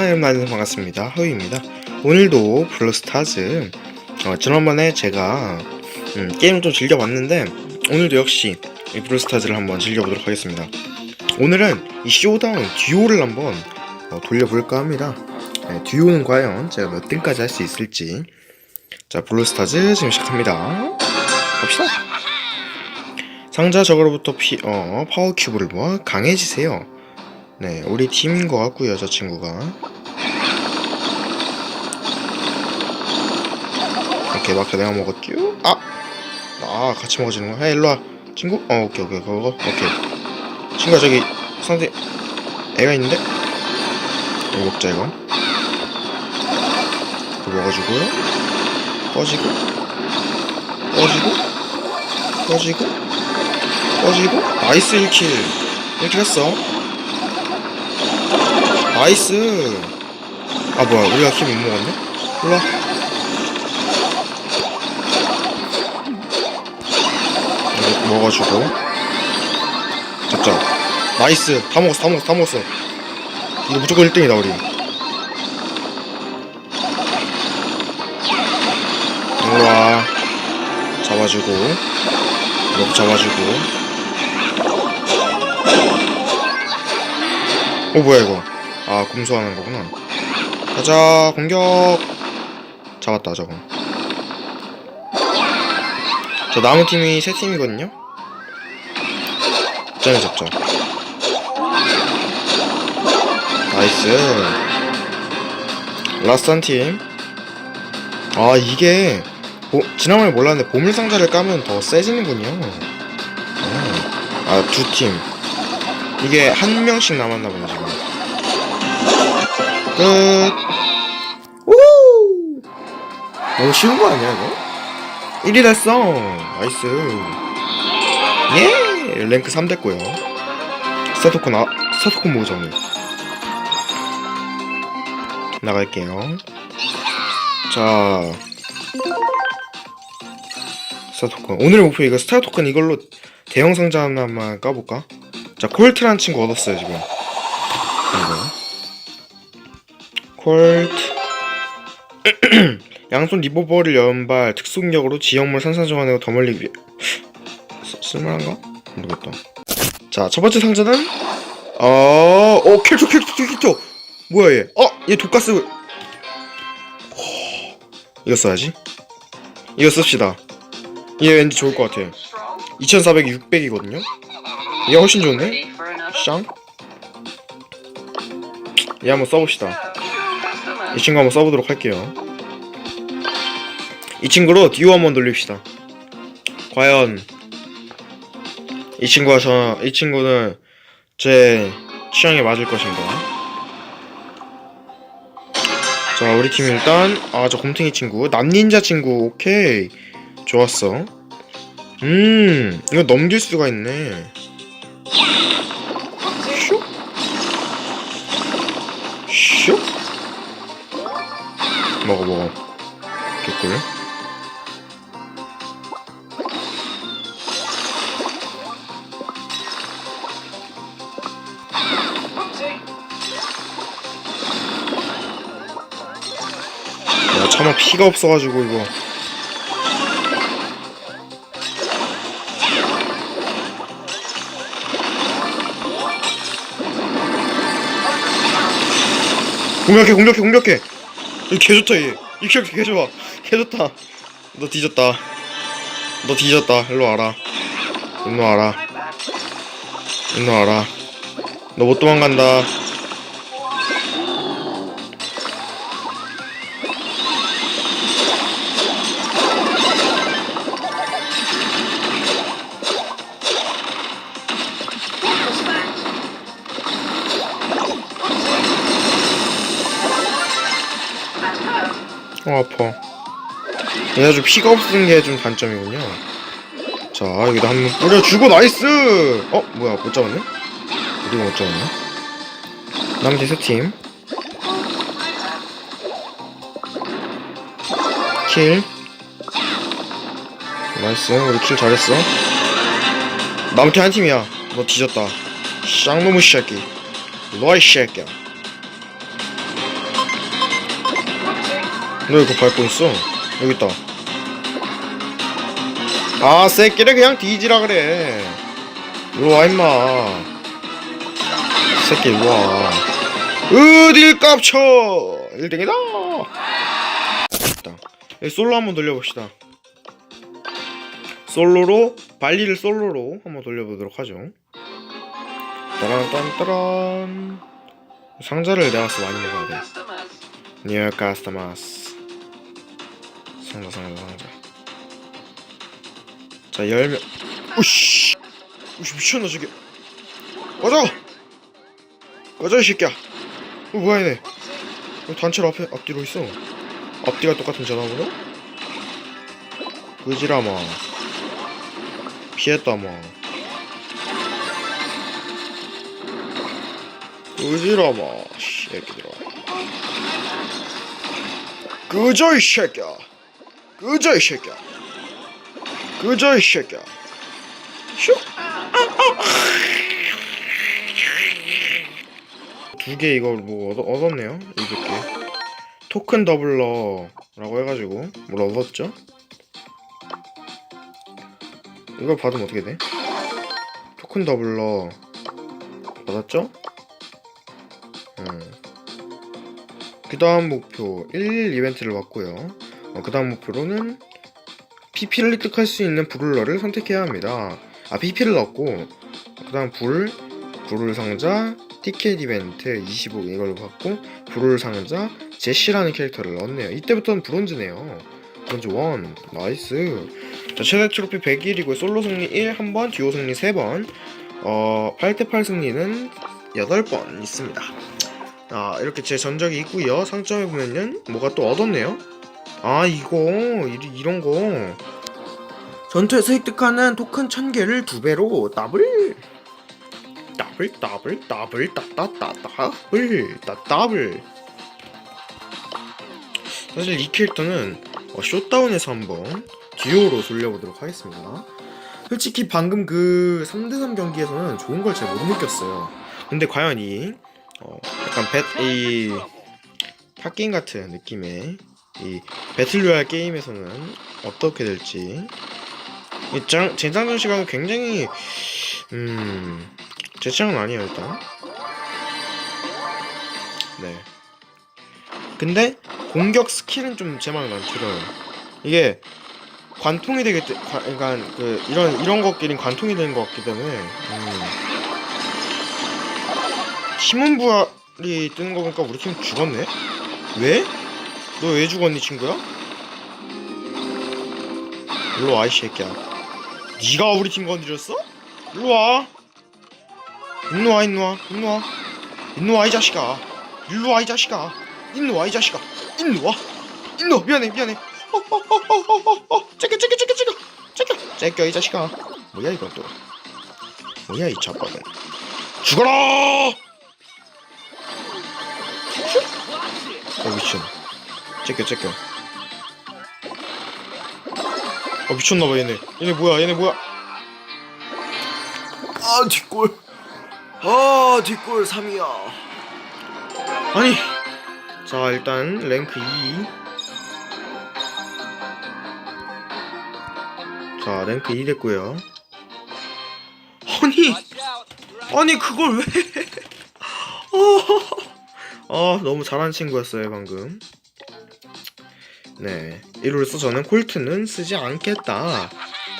여러분 반갑습니다. 허유입니다. 오늘도 블루스타즈 어, 지난번에 제가 음, 게임을 좀 즐겨봤는데 오늘도 역시 이 블루스타즈를 한번 즐겨보도록 하겠습니다. 오늘은 이 쇼다운 듀오를 한번 어, 돌려볼까 합니다. 네, 듀오는 과연 제가 몇 등까지 할 수 있을지 자 블루스타즈 지금 시작합니다. 갑시다. 상자 적으로부터 피, 어, 파워 큐브를 모아 강해지세요. 네, 우리 팀인 것 같고요, 저 친구가. 오케이, 마크 내가 먹었죠? 아! 아, 같이 먹어지는 거야? 야, 일로와. 친구? 어, 오케이, 오케이, 그거, 오케이. 친구야, 저기, 상대, 애가 있는데? 이거 먹자, 이거. 이거 먹어주고요. 꺼지고, 꺼지고, 꺼지고, 꺼지고, 나이스 1킬. 1킬 했어. 나이스. 아 뭐야 우리가 키 못 먹었네? 일로와. 먹어주고. 잡자. 나이스. 다 먹었어 다 먹었어 다 먹었어. 이거 무조건 1등이다 우리. 일로와. 잡아주고. 이거 잡아주고. 어 뭐야 이거 아 검수하는 거구나. 가자 공격. 잡았다 저거. 저 남은 팀이 세 팀이거든요? 짱이 잡자. 나이스. 라스트 한팀아 이게 보, 지난번에 몰랐는데 보물상자를 까면 더 세지는군요. 아두 팀. 이게 한 명씩 남았나 보네 지금 끝. 우! 너무 쉬운 거 아니야 이거? 1위 됐어. 나이스. 예. 랭크 3 됐고요. 스타토콘 아 스타토콘 모으자 오늘. 나갈게요. 자. 스타토콘 오늘의 목표 이거 스타토콘 이걸로 대형 상자 하나만 까볼까? 자 콜트란 친구 얻었어요 지금. 콜트 양손 리버버를 연발 특수능력으로 지역물 산산조각내고 더 멀리 위... 쓰- 쓸만한가? 모르겠다. 자 첫번째 상자는? 어... 어 킬초 킬초 킬초 뭐야 얘? 어! 얘 독가스. 허... 이거 써야지. 이거 씁시다. 얘 왠지 좋을 것 같아 2400이 600이거든요? 얘 훨씬 좋네 쌍? 얘 한번 써봅시다 이 친구 한번 써보도록 할게요. 이 친구로 듀오 한번 돌립시다. 과연 이 친구와 저, 이 친구는 제 취향에 맞을 것인가? 자, 우리 팀 일단 아, 저 곰탱이 친구, 남닌자 친구, 오케이, 좋았어. 음, 이거 넘길 수가 있네. 먹어 먹어. 개꿀 야 차마 피가 없어가지고 이거. 공격해 공격해 공격해 개 좋다 얘. 이 킬개 좋아. 개 좋다. 너 뒤졌다. 너 뒤졌다. 일로 와라. 일로 와라. 일로 와라. 너 못 도망간다. 어 아파. 얘 아주 피가 없는 게 좀 단점이군요. 자 여기다 한 번 뿌려주고 나이스. 어 뭐야 못 잡았네? 어디가 못 잡았네? 남은 세 팀. 킬. 나이스 우리 킬 잘했어. 남은 팀한 팀이야. 너 뒤졌다. 쌍놈의 새끼. 너이 새끼야. 너 이거 밟고 있어? 여기 있다. 아 새끼를 그냥 뒤지라 그래. 일로와 임마. 새끼 일로와. 어딜 깝쳐! 1등이다! 됐다. 여기 솔로 한번 돌려봅시다. 솔로로 발리를 솔로로 한번 돌려보도록 하죠. 따란 딴따란. 상자를 내가 서 많이 먹어야 돼. 니얼 카스터마스 상자 상자 상자 자 열면 우씨! 우씨 미쳤나 저게. 꺼져 꺼져 이 새끼야. 어 뭐야 얘네. 왜 단체로 앞에 앞뒤로 있어. 앞뒤가 똑같은 전화번호? 그지라마. 피했다마. 그지라마 새끼들아 그저 이 새끼야 그저 이 새끼야 그저 이 새끼야 슉 두개 이거 뭐 얻, 얻었네요 200개 토큰 더블러라고 해가지고 뭘 얻었죠 이걸 받으면 어떻게 돼? 토큰 더블러 받았죠? 음. 그 다음 목표 1 이벤트를 받고요 어, 그 다음 목표로는 PP를 획득할 수 있는 브룰러를 선택해야 합니다. 아 PP를 넣었고 그 다음 불, 불을 상자, 티켓 이벤트 25 이걸 받고 불을 상자, 제시라는 캐릭터를 넣었네요. 이때부터는 브론즈네요. 브론즈 1 나이스. 자 최대 트로피 101이고 솔로 승리 1 한번 듀오 승리 3번. 어 8대8 승리는 8번 있습니다. 아 이렇게 제 전적이 있고요. 상점에 보면은 뭐가 또 얻었네요 아 이거? 이, 이런 거? 전투에서 획득하는 토큰 1000개를 두 배로 더블? 더블 더블 더블 따따따 더블 따 더블. 사실 이 캐릭터는 어, 쇼다운에서 한번 듀오로 돌려보도록 하겠습니다. 솔직히 방금 그 3대3 경기에서는 좋은 걸 잘 못 느꼈어요. 근데 과연 이 어, 약간 배, 이 팟게임 같은 느낌의 이 배틀로얄 게임에서는 어떻게 될지 이 장, 젠장전 시간은 굉장히 음제 취향은 아니에요 일단 네 근데 공격 스킬은 좀 제 마음에 안 들어요 이게 관통이 되기 때 관- 그러니까 그 이런 이런 것끼리 관통이 되는 것 같기 때문에 음. 팀원 부활이 뜨는 거 보니까 우리 팀 죽었네? 왜? 너 왜 죽었니 친구야? 일로 와 이 새끼야. 네가 우리 팀 건드렸어? 일로 와. 일로 와 일로 와 일로 와. 일로 와이 자식아. 일로 와이 자식아. 일로 와이 자식아. 일로 와. 일로 와. 미안해 미안해. 어어어어어어어. 째껴 째껴 째껴 째껴. 째껴. 이 자식아. 뭐야 이건 또. 뭐야 이 자빠는 죽어라! 어 미친 째껴 째껴 어 미쳤나봐 얘네. 얘네 뭐야 얘네 뭐야? 아 뒷골. 아 뒷골 3이야. 아니. 자 일단 랭크 2 자, 랭크 2 됐고요. 아니, 아니 그걸 왜? 어, 아, 너무 잘한 친구였어요 방금. 네, 이로써 저는 콜트는 쓰지 않겠다.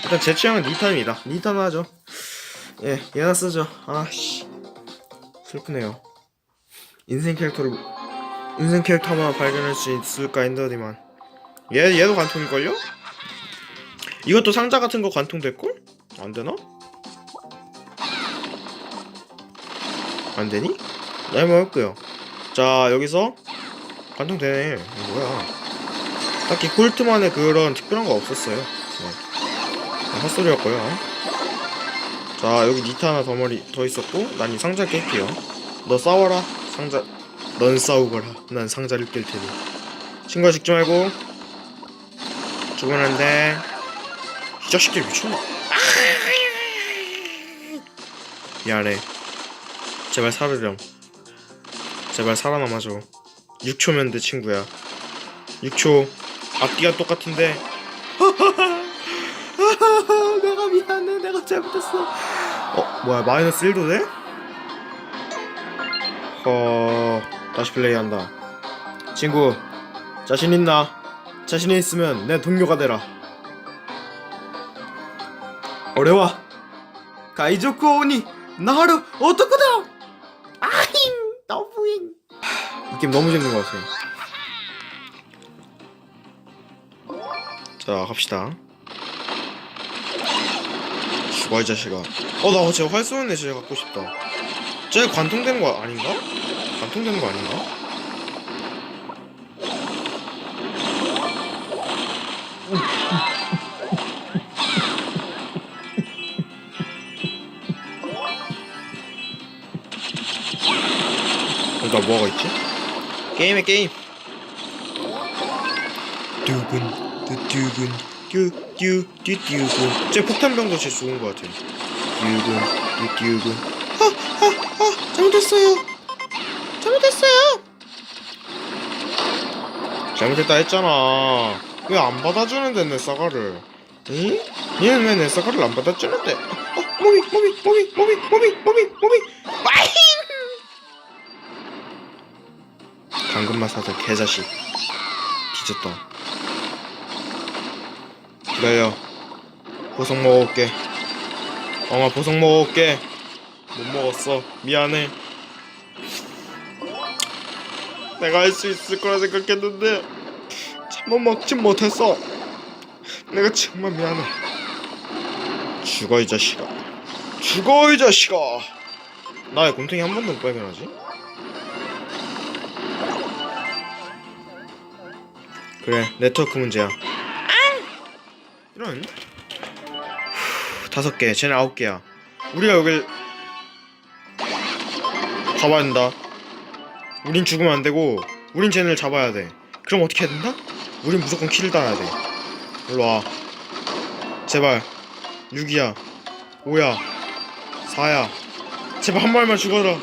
일단 제 취향은 니탄입니다. 니탄 하죠. 예, 얘나 쓰죠. 아씨, 슬프네요. 인생 캐릭터를 인생 캐릭터 하나 발견할 수 있을까 했더니만 얘 얘도 관통일걸요? 이것도 상자 같은 거 관통될걸? 안 되나? 안 되니? 네, 뭐 할게요. 자, 여기서 관통되네. 뭐야? 딱히 콜트만의 그런 특별한 거 없었어요. 네. 아, 헛소리였고요. 자, 여기 니타 하나 더 머리 더 있었고, 난 이 상자 깰게요. 너 싸워라. 상자. 넌 싸우거라. 난 상자를 깰 테니. 친구야 죽지 말고. 돼. 이 자식들 미쳤나? 미안해. 제발 살으렴. 제발 살아남아줘. 6초면 돼 친구야. 6초 앞뒤가 똑같은데. 내가 미안해. 내가 잘못했어. 어 뭐야 마이너스 1도 돼? 허 다시 플레이한다. 친구 자신 있나? 자신 있으면 내 동료가 되라. 어려워. 가이조쿠 오니 나하루 어떡하다! 아힝 너무잉 이 게임 너무 재밌는 것 같아 자 갑시다 죽어 이 자식아 어나 쟤활 쏘는 애쟤 갖고 싶다 쟤 관통되는 거 아닌가? 관통되는 거 아닌가? 그러니까 뭐가 있지? 게임에 게임 두근 두두근 듀듀듀듀근 쟤 폭탄병도 쟤 죽은 것 같아. 듀근 듀듀근 아아아 잘못했어요. 잘못했어요. 잘못했다 했잖아. 왜 안 받아주는데 내 사과를? 응? 얘는 왜내 사과를 안 받아주는데? 어 모미 모미 모미 모미 모미 모미 모미 와잉! 당근맛 사들 개자식. 뒤졌다 기다려. 보석 먹어올게. 엉아 보석 먹어올게. 못 먹었어. 미안해. 내가 할 수 있을 거라 생각했는데 잠만 먹진 못했어. 내가 정말 미안해. 죽어 이 자식아. 죽어 이 자식아. 나왜 곰탱이 한 번도 못 발견하지? 그래 네트워크 문제야 이런. 후, 다섯 개 쟤네 아홉 개야. 우리가 여길 잡아야 된다. 우린 죽으면 안 되고 우린 쟤네를 잡아야 돼. 그럼 어떻게 해야 된다? 우린 무조건 킬을 따야 돼. 일로 와. 제발. 6이야 5야 4야. 제발 한 발만 죽어라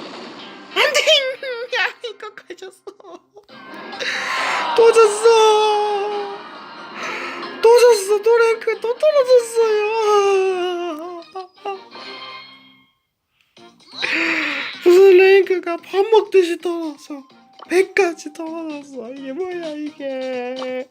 랭크가 밥 먹듯이 떨어져 100까지 떨어졌어 이게 뭐야 이게